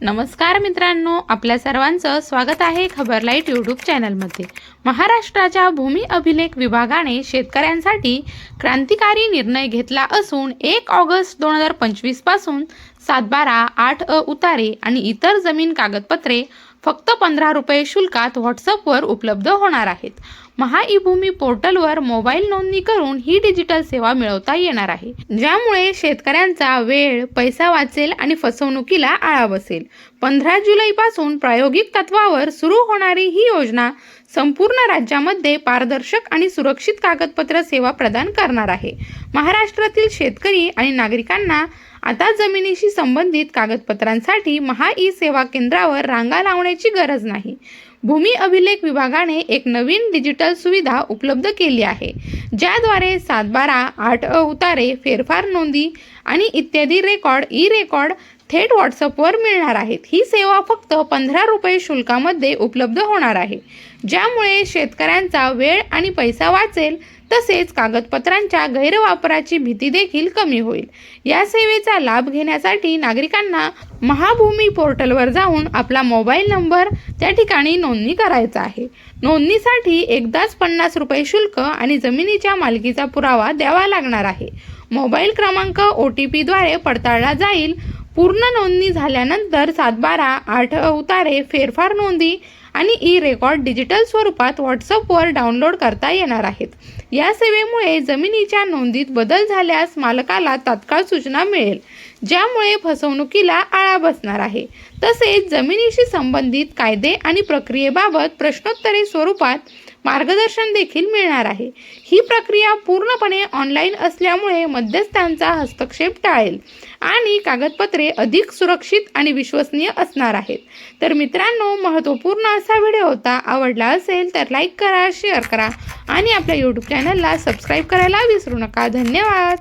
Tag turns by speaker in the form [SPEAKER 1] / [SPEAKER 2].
[SPEAKER 1] नमस्कार मित्रांनो आपल्या सर्वांचं स्वागत आहे खबरलाईट यूट्यूब चॅनलमध्ये. महाराष्ट्राच्या भूमी अभिलेख विभागाने शेतकऱ्यांसाठी क्रांतिकारी निर्णय घेतला असून एक ऑगस्ट दोन हजार पंचवीसपासून सातबारा आठ अ उतारे आणि इतर जमीन कागदपत्रे फक्त पंधरा रुपये शुल्कात व्हॉट्सअपवर उपलब्ध होणार आहेत. महा ई भूमी पोर्टलवर मोबाईल नोंदणी करून ही डिजिटल सेवा मिळवता येणार आहे. ज्यामुळे शेतकऱ्यांचा वेळ पैसा वाचेल आणि फसवणुकीला आळा बसेल. पंधरा जुलैपासून प्रायोगिक तत्वावर सुरू होणारी ही योजना संपूर्ण राज्यामध्ये पारदर्शक आणि सुरक्षित कागदपत्र सेवा प्रदान करणार आहे. महाराष्ट्रातील शेतकरी आणि नागरिकांना आता जमिनीशी संबंधित कागदपत्रांसाठी महा ई सेवा केंद्रावर रांगा लावण्याची गरज नाही. भूमी अभिलेख विभागाने एक नवीन डिजिटल सुविधा उपलब्ध केली आहे ज्याद्वारे सातबारा आठ अ उतारे फेरफार नोंदी आणि इत्यादी रेकॉर्ड ई रेकॉर्ड थेट व्हॉट्सअपवर मिळणार आहेत. ही सेवा फक्त पंधरा रुपये शुल्कामध्ये उपलब्ध होणार आहे ज्यामुळे शेतकऱ्यांचा वेळ आणि पैसा वाचेल तसेच कागदपत्रांच्या गैरवापराची भीती देखील कमी होईल. या सेवेचा लाभ घेण्यासाठी नागरिकांना महाभूमी पोर्टलवर जाऊन आपला मोबाईल नंबर त्या ठिकाणी नोंदणी करायचा आहे. नोंदणीसाठी एकदाच पन्नास रुपये शुल्क आणि जमिनीच्या मालकीचा पुरावा द्यावा लागणार आहे. मोबाईल क्रमांक ओ टी पीद्वारे पडताळला जाईल. पूर्ण नोंदणी झाल्यानंतर सातबारा आठ अवतारे फेरफार नोंदी आणि ई रेकॉर्ड डिजिटल स्वरूपात व्हॉट्सअपवर डाउनलोड करता येणार आहेत. या सेवेमुळे जमिनीच्या नोंदीत बदल झाल्यास मालकाला तात्काळ सूचना मिळेल ज्यामुळे फसवणुकीला आळा बसणार आहे. तसेच जमिनीशी संबंधित कायदे आणि प्रक्रियेबाबत प्रश्नोत्तरे स्वरूपात मार्गदर्शन देखील मिळणार आहे. ही प्रक्रिया पूर्णपणे ऑनलाईन असल्यामुळे मध्यस्थांचा हस्तक्षेप टाळेल आणि कागदपत्रे अधिक सुरक्षित आणि विश्वसनीय असणार आहेत. तर मित्रांनो महत्त्वपूर्ण असा व्हिडिओ होता आवडला असेल तर लाईक करा शेअर करा आणि आपल्या यूट्यूब चॅनलला सबस्क्राईब करायला विसरू नका. धन्यवाद!